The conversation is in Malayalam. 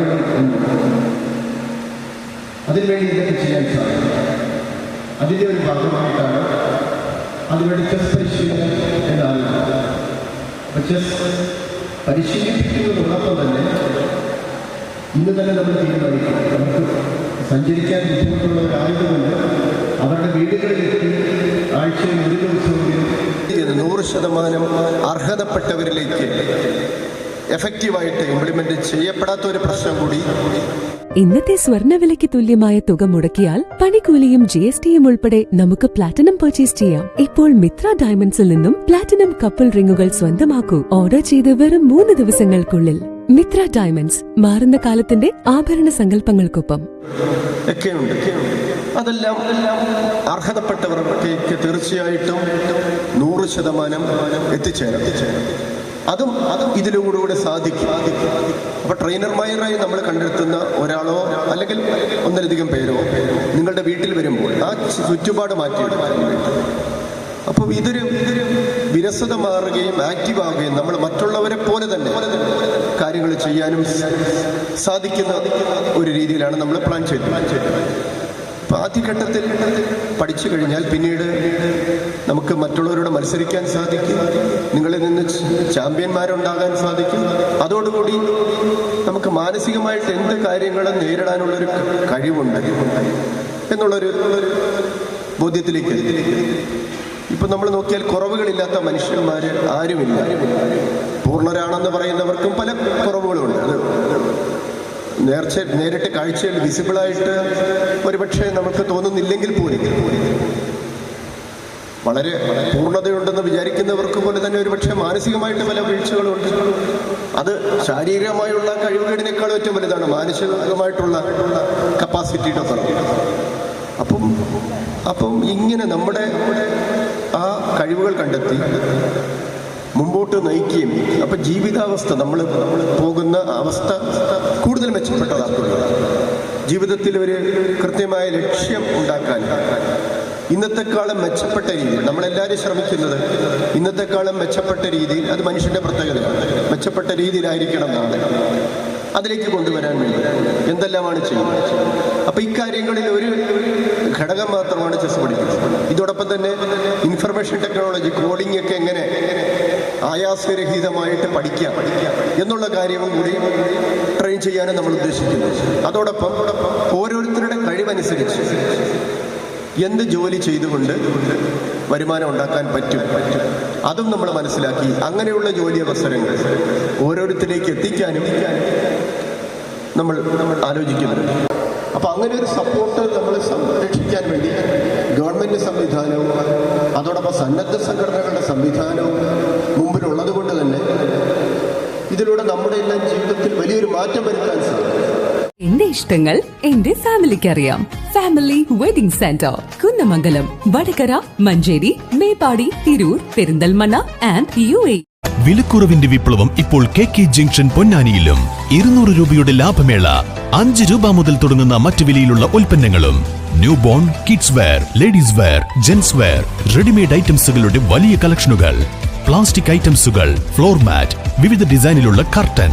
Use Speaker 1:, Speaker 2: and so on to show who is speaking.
Speaker 1: കഴിവുകൾ ഉണ്ട് അതിനുവേണ്ടി ഇതൊക്കെ ചെയ്യാൻ സാധിക്കും? അതിന്റെ ഒരു ഭാഗമായിട്ടാണ് അതിനുവേണ്ടി ചെസ് പരിശീലനം എന്നാണ് അപ്പോൾ ചെസ് പരിശീലിപ്പിക്കുന്നതോടൊപ്പം തന്നെ ഇന്ന് തന്നെ നമ്മൾ തീരുമാനിക്കണം നമുക്ക് സഞ്ചരിക്കാൻ ബുദ്ധിമുട്ടുള്ളവരായതുകൊണ്ട് അവരുടെ വീടുകളിലെത്തി ആഴ്ചയിൽ ഒരു ദിവസമെങ്കിലും
Speaker 2: നൂറ് ശതമാനം അർഹതപ്പെട്ടവരിലേക്ക് എഫക്റ്റീവായിട്ട് ഇംപ്ലിമെന്റ് ചെയ്യപ്പെടാത്ത ഒരു പ്രശ്നം കൂടി
Speaker 3: ഇന്നത്തെ സ്വർണവിലയ്ക്ക് തുല്യമായ തുക മുടക്കിയാൽ പണിക്കൂലിയും ജി എസ് ടിയും ഉൾപ്പെടെ നമുക്ക് പ്ലാറ്റിനം പർച്ചേസ് ചെയ്യാം. ഇപ്പോൾ മിത്ര ഡയമണ്ട്സിൽ നിന്നും പ്ലാറ്റിനം കപ്പിൾ റിങ്ങുകൾ സ്വന്തമാക്കൂ. ഓർഡർ ചെയ്ത് വെറും മൂന്ന് ദിവസങ്ങൾക്കുള്ളിൽ. മിത്ര ഡയമണ്ട്സ് മാറുന്ന കാലത്തിന്റെ ആഭരണ സങ്കല്പങ്ങൾക്കൊപ്പം.
Speaker 2: ഒക്കെയുണ്ട്. അതെല്ലാം അർഹതപ്പെട്ടവർക്ക് തീർച്ചയായിട്ടും നൂറ് ശതമാനം എത്തിച്ചേരാം. അതും അതും ഇതിലൂടെ സാധിക്കും. അപ്പൊ ട്രെയിനർമാരായി നമ്മൾ കണ്ടെത്തുന്ന ഒരാളോ അല്ലെങ്കിൽ ഒന്നിലധികം പേരോ നിങ്ങളുടെ വീട്ടിൽ വരുമ്പോൾ ആ ചുറ്റുപാട് മാറ്റിയിടും അപ്പോൾ ഇതൊരു വിരസത മാറുകയും ആക്റ്റീവ് ആവുകയും നമ്മൾ മറ്റുള്ളവരെ പോലെ തന്നെ കാര്യങ്ങൾ ചെയ്യാനും സാധിക്കുന്ന ഒരു രീതിയിലാണ് നമ്മൾ പ്ലാൻ ചെയ്തത്. അപ്പോൾ ആദ്യഘട്ടത്തിൽ പഠിച്ചു കഴിഞ്ഞാൽ പിന്നീട് നമുക്ക് മറ്റുള്ളവരോട് മത്സരിക്കാൻ സാധിക്കും. നിങ്ങളിൽ നിന്ന് ചാമ്പ്യന്മാരുണ്ടാകാൻ സാധിക്കും. അതോടുകൂടി നമുക്ക് മാനസികമായിട്ട് എന്ത് കാര്യങ്ങളും നേരിടാനുള്ളൊരു കഴിവുണ്ട് എന്നുള്ളൊരു ബോധ്യത്തിലേക്ക് ഇപ്പൊ നമ്മൾ നോക്കിയാൽ കുറവുകളില്ലാത്ത മനുഷ്യന്മാര് ആരുമില്ല. പൂർണരാണെന്ന് പറയുന്നവർക്കും പല കുറവുകളുണ്ട്. അത് നേർച്ച നേരിട്ട് കാഴ്ചയിൽ വിസിബിളായിട്ട് ഒരുപക്ഷെ നമുക്ക് തോന്നുന്നില്ലെങ്കിൽ പോലും. വളരെ പൂർണതയുണ്ടെന്ന് വിചാരിക്കുന്നവർക്ക് പോലെ തന്നെ ഒരുപക്ഷെ മാനസികമായിട്ട് പല വീഴ്ചകളുണ്ട്. അത് ശാരീരികമായുള്ള കഴിവുകേടിനേക്കാൾ ഏറ്റവും വലുതാണ്. മാനസികമായിട്ടുള്ള കപ്പാസിറ്റിയുടെ കുറവ്. അപ്പം അപ്പം ഇങ്ങനെ നമ്മുടെ ആ കഴിവുകൾ കണ്ടെത്തി മുമ്പോട്ട് നയിക്കുകയും അപ്പൊ ജീവിതാവസ്ഥ നമ്മൾ പോകുന്ന അവസ്ഥ കൂടുതൽ മെച്ചപ്പെട്ടതാക്കുക ജീവിതത്തിൽ ഒരു കൃത്യമായ ലക്ഷ്യം ഉണ്ടാക്കാൻ ഇന്നത്തെക്കാളും മെച്ചപ്പെട്ട രീതിയിൽ നമ്മളെല്ലാവരും ശ്രമിക്കുന്നത് ഇന്നത്തെക്കാളും മെച്ചപ്പെട്ട രീതിയിൽ അത് മനുഷ്യന്റെ പ്രത്യേകത. മെച്ചപ്പെട്ട രീതിയിലായിരിക്കണം നാളെ അതിലേക്ക് കൊണ്ടുവരാൻ വേണ്ടി എന്തെല്ലാമാണ് ചെയ്യുന്നത്? അപ്പൊ ഇക്കാര്യങ്ങളിൽ ഒരു ഘടകം മാത്രമാണ് ചെസ് പഠിക്കുന്നത്. ഇതോടൊപ്പം തന്നെ ഇൻഫർമേഷൻ ടെക്നോളജി കോഡിംഗ് ഒക്കെ എങ്ങനെ ആയാസരഹിതമായിട്ട് പഠിക്കാം എന്നുള്ള കാര്യവും കൂടി ട്രെയിൻ ചെയ്യാനും നമ്മൾ ഉദ്ദേശിക്കുന്നു. അതോടൊപ്പം ഓരോരുത്തരുടെ കഴിവനുസരിച്ച് എന്ത് ജോലി ചെയ്തുകൊണ്ട് വരുമാനം ഉണ്ടാക്കാൻ പറ്റും? അതും നമ്മൾ മനസ്സിലാക്കി അങ്ങനെയുള്ള ജോലി അവസരങ്ങൾ ഓരോരുത്തരിലേക്ക് എത്തിക്കാനും നമ്മൾ നമ്മൾ ആലോചിക്കുന്നുണ്ട് അപ്പോൾ അങ്ങനെ ഒരു സപ്പോർട്ട് നമ്മൾ സംരക്ഷിക്കാൻ വേണ്ടി ഗവൺമെന്റ് സംവിധാനവും അതോടൊപ്പം സന്നദ്ധ സംഘടനകളുടെ സംവിധാനവും മുമ്പിലുള്ളത് കൊണ്ട് തന്നെ ഇതിലൂടെ നമ്മുടെ എല്ലാം ജീവിതത്തിൽ വലിയൊരു മാറ്റം വരുത്താൻ സാധിക്കും.
Speaker 3: ഇഷ്ടങ്ങൾ എന്റെ ഫാമിലിക്ക് അറിയാം family wedding centre Kunnamangalam Vadakara Manjeri Meppadi Tirur Perinthalmanna and U A
Speaker 4: വിലക്കുറവിന്റെ വിപ്ലവം ഇപ്പോൾ കെ കെ ജംഗ്ഷൻ പൊന്നാനിയിലും. ഇരുന്നൂറ് രൂപയുടെ ലാഭമേള അഞ്ച് രൂപ മുതൽ തുടങ്ങുന്ന മറ്റു വിലയിലുള്ള ഉൽപ്പന്നങ്ങളും. New born kids wear ladies wear gents wear readymade ഐറ്റംസുകളുടെ വലിയ കളക്ഷനുകൾ പ്ലാസ്റ്റിക് ഐറ്റംസുകൾ ഫ്ലോർ മാറ്റ് വിവിധ ഡിസൈനിലുള്ള curtain